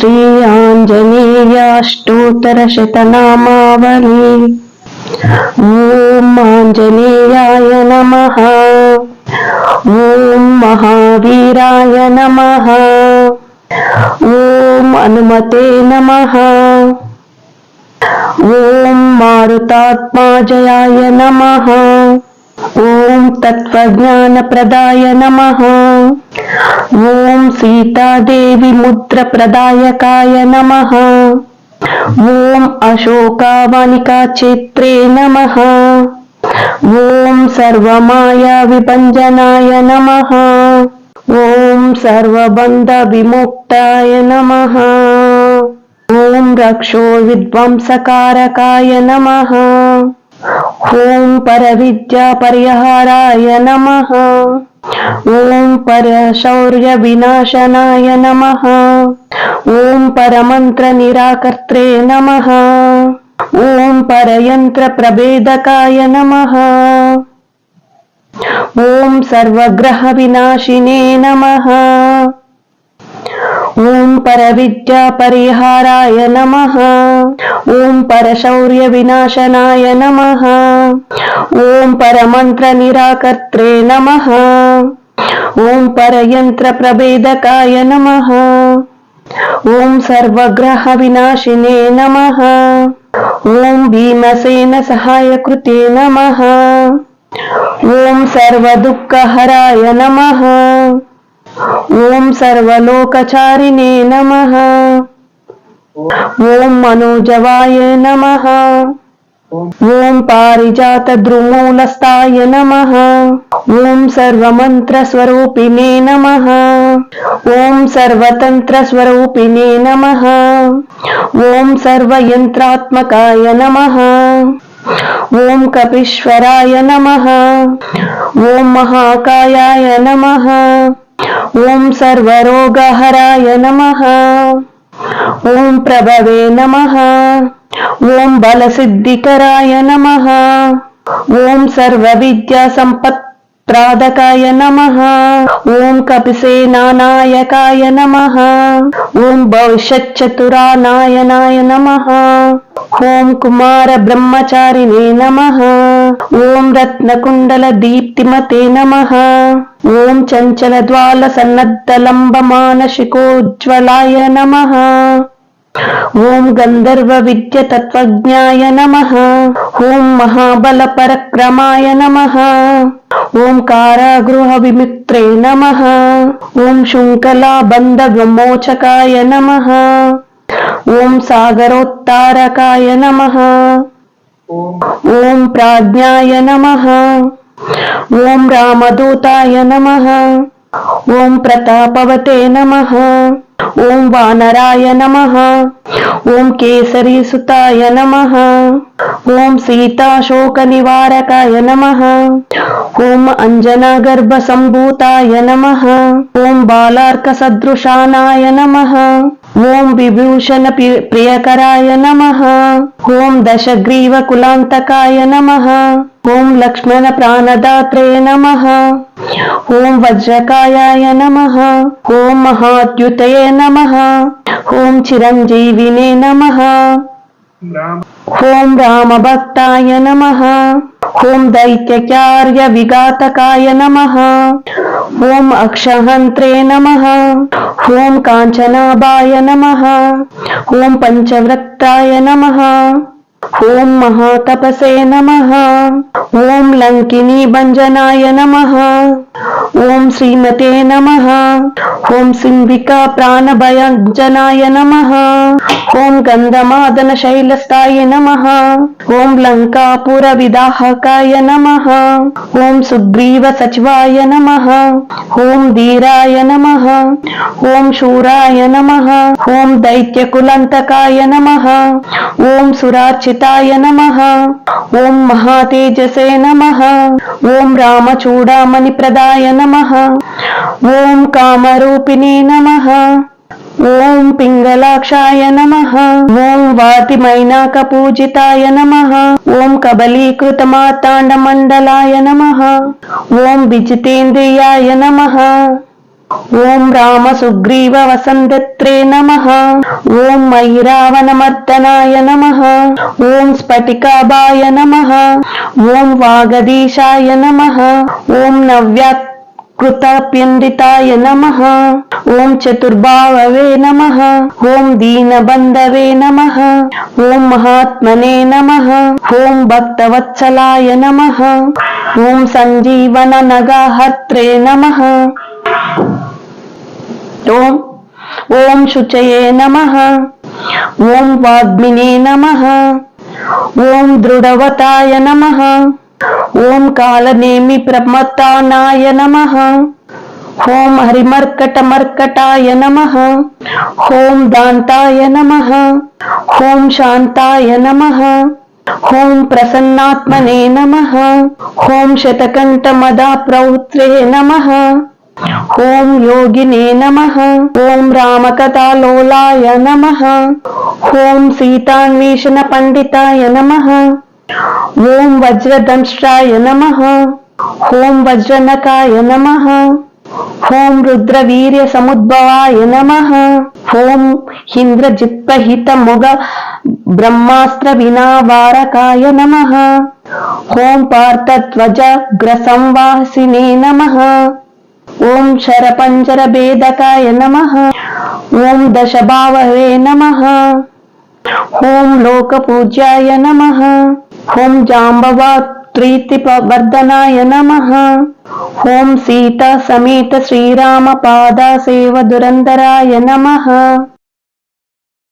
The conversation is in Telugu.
శ్రీ ఆంజనేయాష్టోత్తరశతనామావళి ఓం ఆంజనేయాయ నమ ఓం మహావీరాయ నమ ఓం హనుమతే నమ ఓం మారుతాత్మాజయాయ నమ ఓం తత్వజ్ఞానప్రదాయ నమ. ఓం సీతాదేవి ముద్రప్రదాయకాయ నమ. ఓం అశోకావనికా చిత్రే నమ. ఓం సర్వమాయా విభంజనాయ నమ. ఓం సర్వబంధ విముక్తాయ నమ. ఓం రక్షో విధ్వంసకారకాయ నమ. ఓం పర విద్యా పరిహారాయ నమ. ఓం పర శౌర్య వినాశనాయ నమ. ఓం పరమంత్ర నిరాకర్త్రే నమ. ఓం పరయంత్ర ప్రభేదకాయ నమ. ఓం సర్వగ్రహ వినాశినే నమ. ఓం పరవిద్యా పరిహారాయ నమ ఓం పరశౌర్య వినాశనాయ నమ ఓం పరమంత్ర నిరాకర్త్రే నమ ఓం పరయంత్ర ప్రభేదకాయ నమ ఓం సర్వగ్రహ వినాశినే నమ ఓం భీమసేన సహాయకృతే నమ ఓం సర్వదుఃఖహరాయ నమ ఓం సర్వలోకచారిణే నమ ఓం మనోజవాయ నమ ఓం పారిజాత ద్రుమూలస్థాయ నమ ఓం సర్వమంత్రస్వరూపిణే నమ ఓం సర్వతంత్రస్వరూపిణే నమ ఓం సర్వయంత్రాత్మకాయ నమ ఓం కపీశ్వరాయ నమ ఓం మహాకాయాయ నమ ఓం సర్వరోగహరాయ నమ. ఓం ప్రభవే నమ. ఓం బలసిద్ధికరాయ నమ. ఓం సర్వ విద్యా సంపత్ సంపత్ప్రాదకాయ నమ. ఓం కపిసేనానాయకాయ నమ. ఓం భవిష్యచ్చతురానాయనాయ నమ. ఓం కుమార బ్రహ్మచారిణే నమ. ఓం రత్నకుండల దీప్తిమతే నమ. ఓం చంచల ద్వాల సన్నద్ధలంబ మానసికోజ్వలాయ నమ. ఓం గంధర్వ విద్య తత్వజ్ఞాయ నమ. ఓం మహాబల పరక్రమాయ నమ. ఓం కారాగృహ విమిత్రే నమ. ఓం శృంఖలా బంధ విమోచకాయ నమ. ఓం సాగరోత్తారకాయ నమ. ఓం ప్రాజ్ఞాయ నమ. ఓం రామదూతాయ నమ. ఓం ప్రతాపవతే నమ. ఓం వానరాయ నమ. ఓం కేసరీసుతాయ నమ. ఓం సీతాశోక నివారకాయ నమ. ఓం అంజనా గర్భ సంభూతాయ నమ. ఓం బాలార్క సదృశానాయ నమ. ఓం విభూషణ ప్రి- ప్రియకరాయ నమ. ఓం దశగ్రీవ కులాంతకాయ నమ. ఓం లక్ష్మణ ప్రాణదాత్రే నమ. ఓం వజ్రకాయాయ నమ. ఓం మహాద్యుతయే నమ. ఓం చిరంజీవినే నమ. ఓం రామభక్తాయ నమ. ఓం దైత్యకార్య విఘాతకాయ నమ ఓం అక్షహంత్రే నమ ఓం కాంచనాభాయ నమ ఓం పంచవ్రక్తాయ నమ ఓం మహాతపసే నమ ఓం లంకినీ భంజనాయ నమ ఓం శ్రీమతే నమ ఓం సింబికా ప్రాణభయంజనాయ నమ ఓం గంధమాదన శైలస్థాయ నమ ఓం లంకాపుర విదాహకాయ నమ ఓం సుగ్రీవ సచివాయ నమ ఓం ధీరాయ నమ ఓం శూరాయ నమ ఓం దైత్యకులంతకాయ నమ ఓం సురార్చితాయ నమ ఓం మహాతేజసే నమ ఓం రామచూడామణి ప్రదాయ నమ ఓం కామరూపిణే నమ ఓం పింగళాక్షాయ నమ ఓం వాతిమైనాక పూజితాయ నమ ఓం కబలీకృత మార్తాండ మండలాయ నమ ఓం విజితేంద్రియాయ నమ ఓం రామ సుగ్రీవ వసంతత్రే నమ ఓం ఐరావణమర్దనాయ నమ ఓం స్ఫటికాభాయ నమ ఓం వాగదీశాయ నమ ఓం నవ్యాత్ కృతప్యండితాయ నమ ఓం చతుర్భావవే నమ ఓం దీనబంధవే నమ ఓం మహాత్మనే నమ ఓం భక్తవత్సలాయ నమ ఓం సంజీవన నగహత్రే నమ ఓం ఓం శుచయే నమ ఓం కాలనేమి ప్రమత్తానాయ నమ. ఓం హరిమర్కటమర్కటాయ నమ. హోం దాంతాయ నమ. హోం శాంతాయ నమ. హోం ప్రసన్నాత్మనే నమ. ఓం శతకంఠమదా ప్రౌత్రే నమ. ఓం యోగినే నమ. ఓం రామకథాలోలాయ నమ. ఓం సీతాన్వేషణ పండితాయ నమ. ఓం వజ్రదంష్ట్రాయ నమ. ఓం వజ్రనకాయ నమ. ఓం రుద్రవీర్య సముద్భవాయ నమ. ఓం ఇంద్రజిత్పహిత ముగ బ్రహ్మాస్త్ర వినావారకాయ నమ. ఓం పార్థధ్వజగ్ర గ్రసంవాసినే నమ. ఓం శరపంజర భేదకాయ నమ. ఓం దశభావే నమ. ఓం లోకపూజ్యాయ నమ. హోం జాంబవా త్రీతిపవర్ధనాయ నమ। హోం సీత సమేత శ్రీరామ పాద సేవ దురంధరాయ నమ।